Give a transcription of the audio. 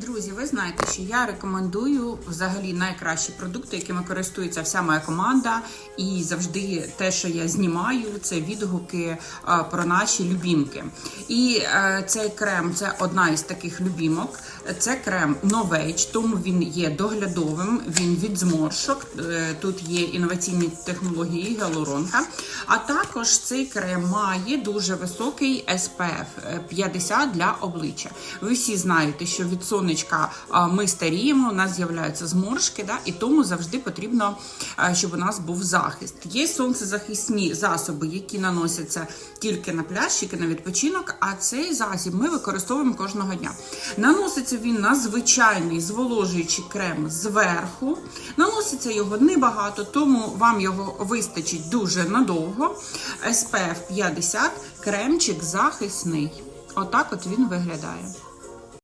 Друзі, ви знаєте, що я рекомендую взагалі найкращі продукти, якими користується вся моя команда, і завжди те, що я знімаю, це відгуки е, про наші любімки. І е, цей крем це одна із таких любімок. Це крем Novage, тому він є доглядовим, він від зморшок. Е, Тут є інноваційні технології гіалуронка. А також цей крем має дуже високий SPF е, 50 для обличчя. Ви всі знаєте, що від сонечка а, ми старіємо, у нас з'являються зморшки, да, і тому завжди потрібно, щоб у нас був захист. Є сонцезахисні засоби, які наносяться тільки на пляж, тільки на відпочинок. А цей засіб ми використовуємо кожного дня. Наноситься він на звичайний зволожуючий крем зверху. Наноситься його небагато, тому вам його вистачить дуже надовго. SPF 50, кремчик захисний. Отак от він виглядає.